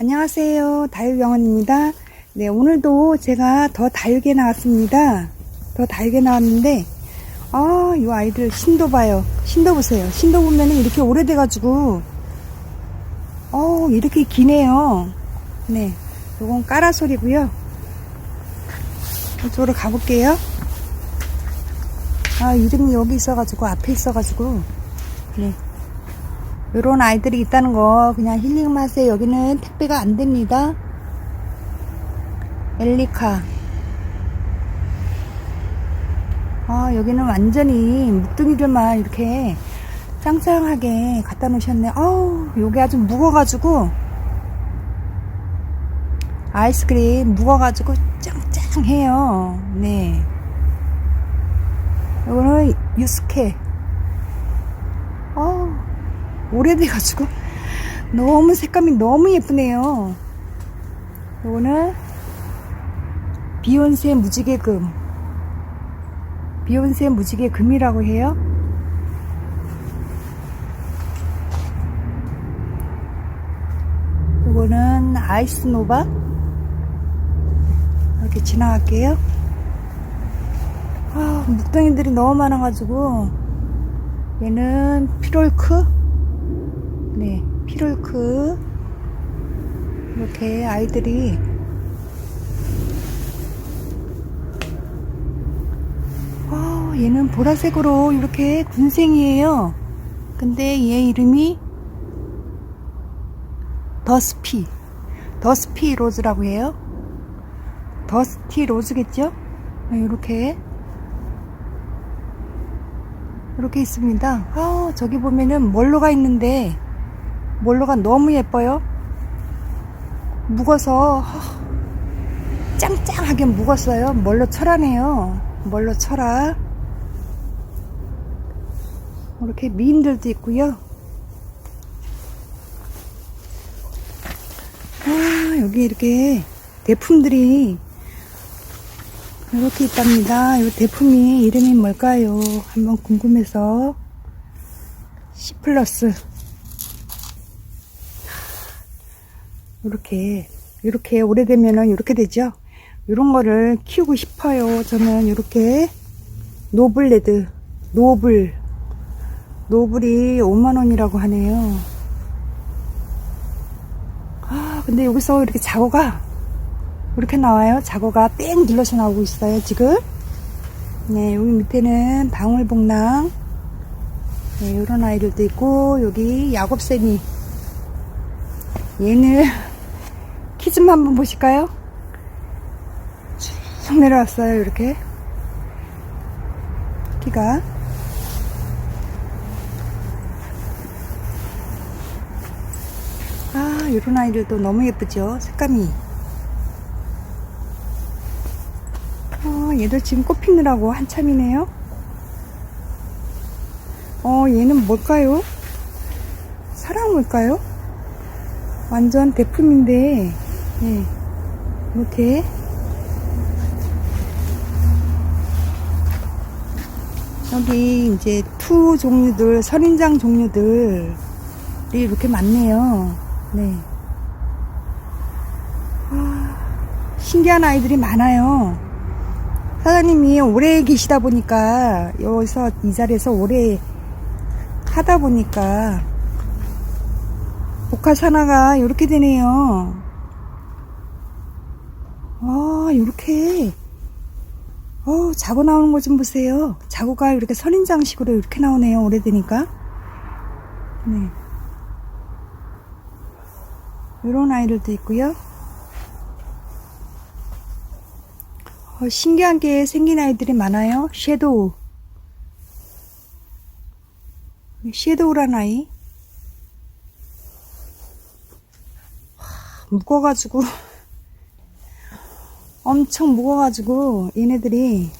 안녕하세요. 다육병원입니다. 네, 오늘도 제가 더 다육에 나왔습니다. 더 다육에 나왔는데, 아, 이 아이들 신도 봐요. 신도 보세요. 신도 보면은 이렇게 오래돼가지고, 어, 이렇게 기네요. 네, 요건 까라솔이고요. 이쪽으로 가볼게요. 아, 이름이 여기 있어가지고, 앞에 있어가지고, 네. 요런 아이들이 있다는 거 그냥 힐링만 하세요. 여기는 택배가 안 됩니다. 엘리카. 아, 여기는 완전히 묵둥이들만 이렇게 짱짱하게 갖다 놓으셨네. 아우, 요게 아주 무거워가지고, 아이스크림 무거워가지고 짱짱해요. 네. 요거는 유스케. 오래돼가지고 너무 색감이 너무 예쁘네요. 요거는 비욘세 무지개 금. 비욘세 무지개 금이라고 해요. 요거는 아이스 노바. 이렇게 지나갈게요. 아, 묵덩이들이 너무 많아가지고 얘는 피롤크 네 피롤크. 이렇게 아이들이 와 얘는 보라색으로 이렇게 군생이에요. 근데 얘 이름이 더스피. 더스피 로즈라고 해요. 더스티 로즈겠죠? 이렇게. 이렇게 있습니다. 아, 저기 보면은 멀로가 있는데 멀로가 너무 예뻐요. 묵어서 아, 짱짱하게 묵었어요. 멀로 철하네요. 멀로 철아. 이렇게 미인들도 있고요. 아, 여기 이렇게 대품들이 이렇게 있답니다. 이 대품이 이름이 뭘까요? 한번 궁금해서 C 플러스 이렇게 이렇게 오래되면은 이렇게 되죠. 이런 거를 키우고 싶어요. 저는 이렇게 노블레드 노블 노블이 5만 원이라고 하네요. 아 근데 여기서 이렇게 자고가 이렇게 나와요. 자고가 뺑 눌러서 나오고 있어요, 지금. 네, 여기 밑에는 방울복랑. 네, 이런 아이들도 있고, 여기 야곱새니. 얘는 키좀 한번 보실까요? 쭉 내려왔어요, 이렇게. 키가. 아, 이런 아이들도 너무 예쁘죠? 색감이. 어, 얘들 지금 꽃 피느라고 한참이네요. 어, 얘는 뭘까요? 사랑물까요? 완전 대품인데, 예, 이렇게. 여기 이제 투 종류들, 선인장 종류들이 이렇게 많네요. 네. 와, 신기한 아이들이 많아요. 사장님이 오래 계시다 보니까 여기서 이 자리에서 오래 하다 보니까 복화 산화가 이렇게 되네요. 아, 이렇게 어, 자고 나오는 거 좀 보세요. 자고가 이렇게 선인장식으로 이렇게 나오네요. 오래되니까. 네. 이런 아이들도 있고요. 어, 신기한 게 생긴 아이들이 많아요. 섀도우. 섀도우란 아이. 무거워가지고, 엄청 무거워가지고, 얘네들이,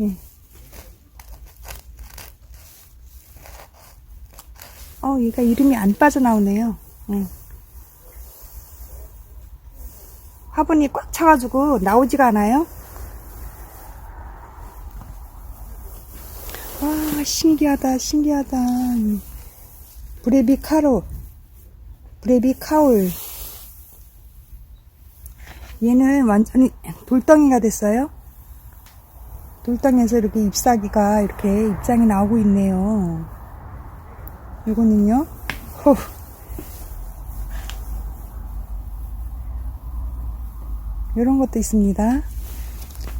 예. 어, 얘가 이름이 안 빠져나오네요. 예. 화분이 꽉 차가지고 나오지가 않아요. 와, 신기하다, 신기하다. 브레비 카로, 브레비 카울. 얘는 완전히 돌덩이가 됐어요. 돌덩이에서 이렇게 잎사귀가 이렇게 입장이 나오고 있네요. 이거는요, 호. 이런 것도 있습니다.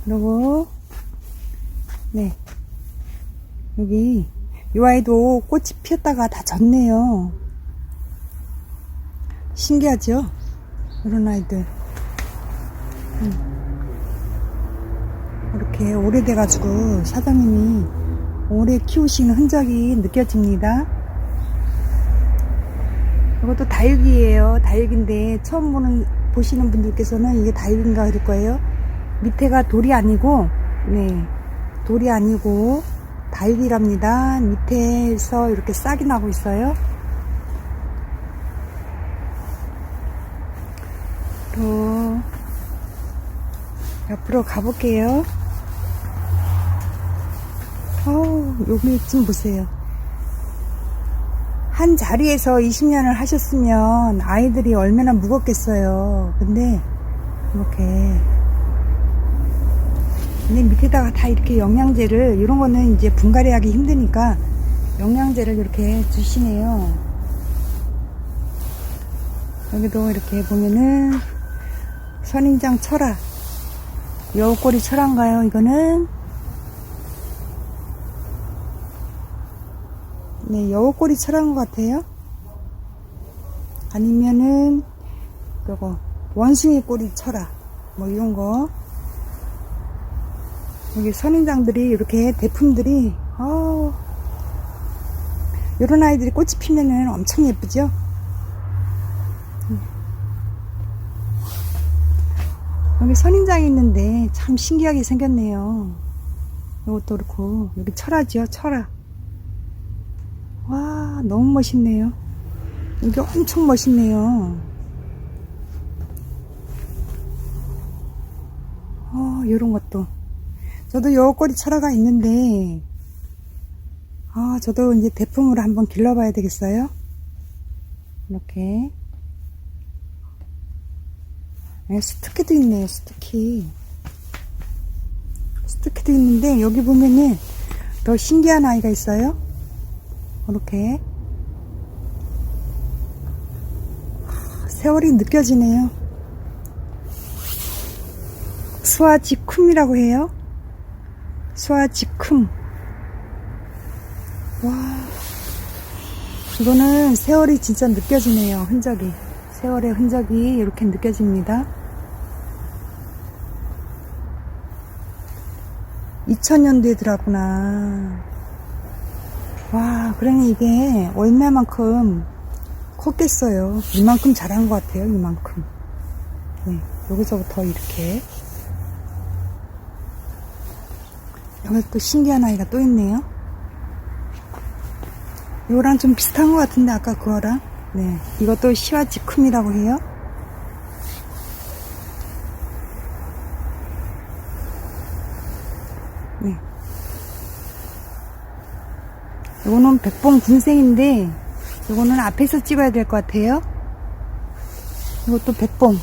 그리고, 네. 여기, 이 아이도 꽃이 피었다가 다 졌네요. 신기하죠? 이런 아이들. 이렇게 오래돼가지고 사장님이 오래 키우신 흔적이 느껴집니다. 이것도 다육이에요. 다육인데 처음 보는 보시는 분들께서는 이게 다육인가 그럴 거예요. 밑에가 돌이 아니고 네 돌이 아니고 다육이랍니다. 밑에서 이렇게 싹이 나고 있어요. 옆으로 가볼게요. 어우, 여기 좀 보세요. 한 자리에서 20년을 하셨으면 아이들이 얼마나 무겁겠어요. 근데, 이렇게. 근데 밑에다가 다 이렇게 영양제를, 이런 거는 이제 분갈이 하기 힘드니까 영양제를 이렇게 주시네요. 여기도 이렇게 보면은 선인장 철화. 여우꼬리 철화인가요? 이거는 네, 여우꼬리 철화인 것 같아요. 아니면은 요거 원숭이 꼬리 철화 뭐 이런 거 여기 선인장들이 이렇게 대품들이 어 이런 아이들이 꽃이 피면은 엄청 예쁘죠? 여기 선인장이 있는데 참 신기하게 생겼네요. 이것도 그렇고 여기 철화죠 철화. 와 너무 멋있네요. 여기 엄청 멋있네요. 어 이런 것도 저도 여우꼬리 철화가 있는데 아 저도 이제 대품으로 한번 길러봐야 되겠어요. 이렇게 네, 스투키도 있네요, 스투키. 스투키도 있는데, 여기 보면은 더 신기한 아이가 있어요. 이렇게. 세월이 느껴지네요. 수아지쿰이라고 해요. 수아지쿰. 와. 이거는 세월이 진짜 느껴지네요, 흔적이. 세월의 흔적이 이렇게 느껴집니다. 2000년도에 들어왔구나. 와, 그러니 이게 얼마만큼 컸겠어요. 이만큼 자란 것 같아요, 이만큼. 네, 여기서부터 이렇게. 여기 또 신기한 아이가 또 있네요. 이거랑 좀 비슷한 것 같은데, 아까 그거랑. 네, 이것도 시와지쿰이라고 해요. 이거는 백봉 군생인데, 이거는 앞에서 찍어야 될 것 같아요. 이것도 백봉.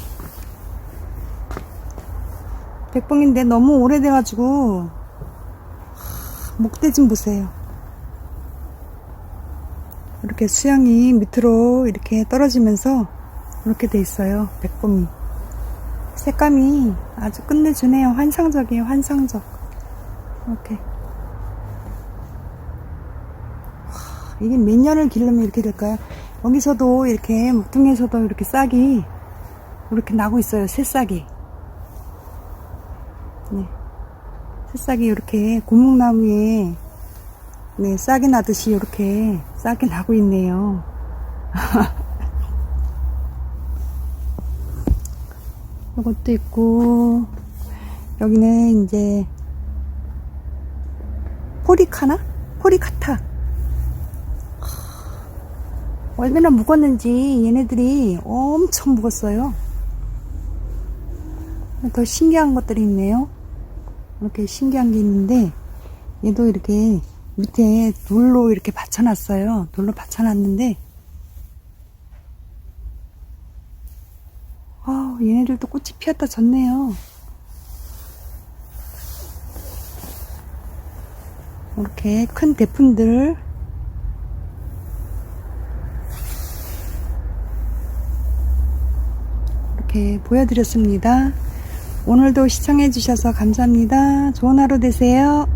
백봉인데 너무 오래돼 가지고, 목대 좀 보세요. 이렇게 수양이 밑으로 이렇게 떨어지면서 이렇게 돼 있어요. 백봉이. 색감이 아주 끝내주네요. 환상적이에요. 환상적. 이렇게. 이게 몇 년을 기르면 이렇게 될까요? 여기서도 이렇게 묵둥에서도 이렇게 싹이 이렇게 나고 있어요. 새싹이. 네. 새싹이 이렇게 고목나무에 네, 싹이 나듯이 이렇게 싹이 나고 있네요. 이것도 있고, 여기는 이제, 포리카나? 포리카타. 얼마나 묵었는지 얘네들이 엄청 묵었어요. 더 신기한 것들이 있네요. 이렇게 신기한 게 있는데, 얘도 이렇게 밑에 돌로 이렇게 받쳐놨어요. 돌로 받쳐놨는데, 아, 얘네들도 꽃이 피었다 졌네요. 이렇게 큰 대품들 이렇게 보여드렸습니다. 오늘도 시청해주셔서 감사합니다. 좋은 하루 되세요.